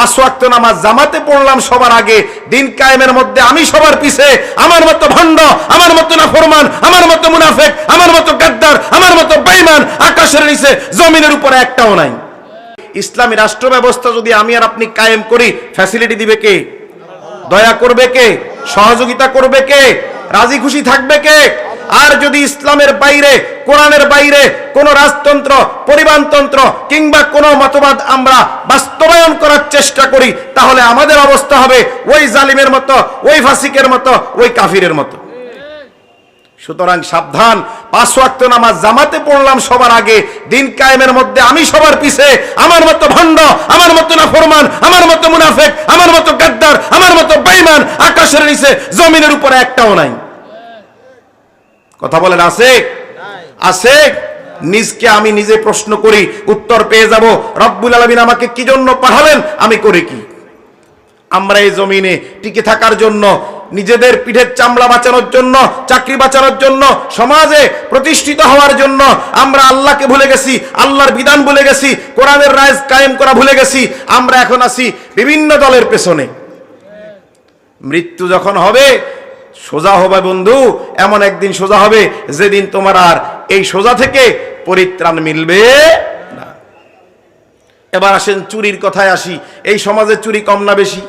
পাঁচ ওয়াক্ত নামাজ জামাতে পড়লাম সবার আগে, দিন কায়েমের মধ্যে আমি সবার পিছে, আমার মতো ভণ্ড, আমার মতো না ফরমান আমার মতো মুনাফেক, আমার মতো গাদ্দার, আমার মতো বেঈমান, আকাশের নিচে, জমিনের উপরে একটাও নাই। ইসলামী রাষ্ট্র ব্যবস্থা যদি আমি আর আপনি কায়েম করি ফ্যাসিলিটি দিবে কে? দয়া করবে কে? সহযোগিতা করবে কে? রাজি খুশি থাকবে কে? আর যদি ইসলামের বাইরে, কোরআনের বাইরে কোন রাজতন্ত্র, পরিবারতন্ত্র কিংবা কোন মতবাদ আমরা বাস্তবায়ন করার চেষ্টা করি, তাহলে আমাদের অবস্থা হবে ওই জালিমের মতো, ওই ফাসিকের মতো, ওই কাফিরের মতো। সুতরাং সাবধান, পাঁচ ওয়াক্ত নামাজ জামাতে পড়লাম সবার আগে, দিন কায়েমের মধ্যে আমি সবার পিছে, আমার মতো ভণ্ড, আমার মতো না ফরমান আমার মতো মুনাফেক, আমার মতো গাদ্দার, আমার মতো বেঈমান, আকাশের নিচে, জমিনের উপরে একটাও নাই। কথা বলেন আছে আছে নিজকে আমি নিজে প্রশ্ন করি, উত্তর পেয়ে যাব। রব্বুল আলমিন আমাকে কি জন্য পাঠালেন? আমি করে কি? আমরা এই জমিনে টিকে থাকার জন্য, নিজেদের পিঠের চামড়া বাঁচানোর জন্য, চাকরি বাঁচানোর জন্য, সমাজে প্রতিষ্ঠিত হওয়ার জন্য আমরা আল্লাহকে ভুলে গেছি, আল্লাহর বিধান ভুলে গেছি, কোরআনের রায় কায়েম করা ভুলে গেছি, আমরা এখন আছি বিভিন্ন দলের পেছনে। মৃত্যু যখন হবে সোজা হবে বন্ধু, এমন একদিন সোজা হবে যেদিন তোমার আর এই সোজা থেকে পরিত্রাণ মিলবে না। এবার আসেন চুরির কথায় আসি, এই সমাজে চুরি কম না বেশি?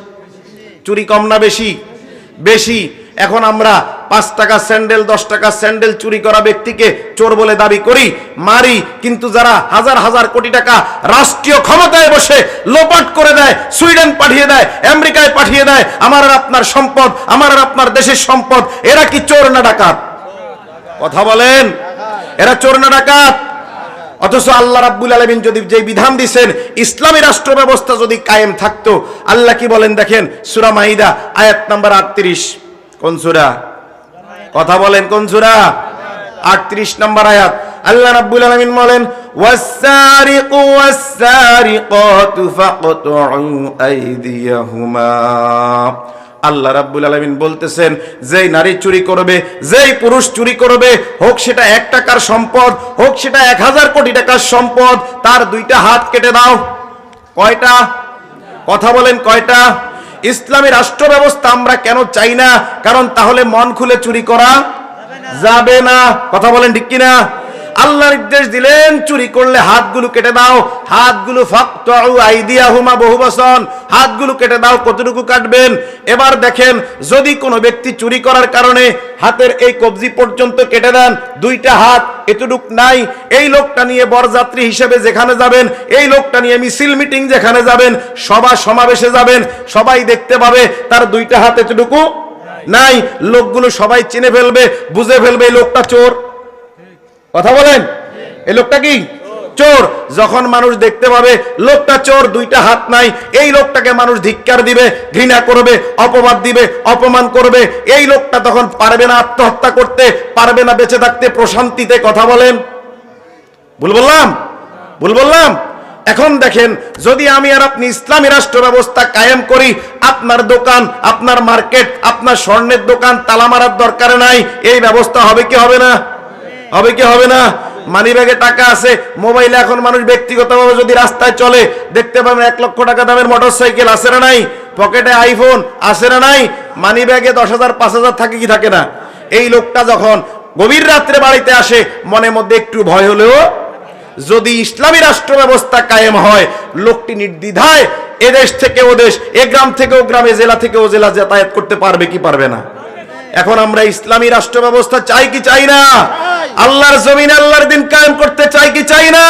চুরি কম না বেশি? বেশি। এখন আমরা পাঁচ টাকা স্যান্ডেল, দশ টাকা স্যান্ডেল চুরি করা ব্যক্তিকে চোর বলে দাবি করি, মারি, কিন্তু যারা হাজার হাজার কোটি টাকা রাষ্ট্রীয় ক্ষমতায় বসে লোপাট করে দেয়, সুইডেন পাঠিয়ে দেয়, আমেরিকায় পাঠিয়ে দেয়, আমার আর আপনার সম্পদ, আমার আর আপনার দেশের সম্পদ, এরা কি চোর না ডাকাত? কথা বলেন, এরা চোর না ডাকাত? অথচ আল্লাহ রাব্বুল আলমিন যদি যে বিধান দিছেন, ইসলামী রাষ্ট্র ব্যবস্থা যদি কায়েম থাকতো, আল্লাহ কি বলেন দেখেন? সুরা মাহিদা আয়াত নাম্বার আটত্রিশ। কোন সুরা? কথা বলেন কোন সুরা আটত্রিশ নাম্বার আয়াত আল্লাহ রাব্বুল আলমিন বলেন والسارق والسارقات فاقطعوا أيديهما আল্লাহ রাব্বুল আলমিন বলতেছেন যেই নারী চুরি করবে যেই পুরুষ চুরি করবে হোক সেটা এক টাকার সম্পদ হোক সেটা এক হাজার কোটি টাকার সম্পদ তার দুইটা হাত কেটে দাও কয়টা কথা বলেন কয়টা ইসলামী রাষ্ট্র ব্যবস্থা আমরা কেন চাই না? কারণ তাহলে মন খুলে চুরি করা যাবে না। কথা বলেন ঠিক কিনা? আল্লাহ নির্দেশ দিলেন, চুরি করলে হাতগুলো কেটে দাও। হাতগুলো আইদিয়াহুমা বহু বচন হাতগুলো কেটে দাও, কতটুকু কাটবেন? এবার দেখেন, যদি কোনো ব্যক্তি চুরি করার কারণে হাতের এই কবজি পর্যন্ত কেটে দেন, দুইটা হাত এতটুক নাই। এই লোকটা নিয়ে বরযাত্রী হিসেবে যেখানে যাবেন, এই লোকটা নিয়ে মিছিল মিটিং যেখানে যাবেন, সভা সমাবেশে যাবেন, সবাই দেখতে পাবে তার দুইটা হাত এতটুকু নাই। লোকগুলো সবাই চিনে ফেলবে, বুঝে ফেলবে এই লোকটা চোর। কথা বলেন। এই লোকটা কি? চোর। যখন মানুষ দেখতে পাবে লোকটা চোর, দুইটা হাত নাই, এই লোকটাকে মানুষ ধিক্কার দিবে, ঘৃণা করবে, অপবাদ দিবে, অপমান করবে। এই লোকটা তখন পারবে না আত্মহত্যা করতে, পারবে না বেঁচে থাকতে, প্রশান্তিতে কথা বলেন। ভুল বললাম? ভুল বললাম? এখন দেখেন, যদি আমি আর আপনি ইসলামী রাষ্ট্র ব্যবস্থা কায়েম করি, আপনার দোকান, আপনার মার্কেট, আপনার স্বর্ণের দোকান, তালা মারার দরকার নাই, এই ব্যবস্থা হবে কি হবে না? হবে কি হবে না? মানি ব্যাগে টাকা আছে মোবাইলে এখন মানুষ ব্যক্তিগতভাবে যদি রাস্তায় চলে, দেখতে পাবেন এক লক্ষ টাকা দামের মোটর সাইকেল আসে না নাই? পকেটে আইফোন আসে না নাই? মানি ব্যাগে দশ হাজার, পাঁচ হাজার থাকে কি থাকে না? এই লোকটা যখন গভীর রাত্রে বাড়িতে আসে মনের মধ্যে একটু ভয় হলেও, যদি ইসলামী রাষ্ট্র ব্যবস্থা কায়েম হয়, লোকটি নির্দ্বিধায় এদেশ থেকে ও দেশ এ গ্রাম থেকে ও গ্রামে, জেলা থেকে ও জেলা যাতায়াত করতে পারবে কি পারবে না? এখন আমরা ইসলামী রাষ্ট্র ব্যবস্থা চাই কি চাই না? আল্লাহর জমিন আল্লাহর দিন কায়েম করতে চাই কি চাই না?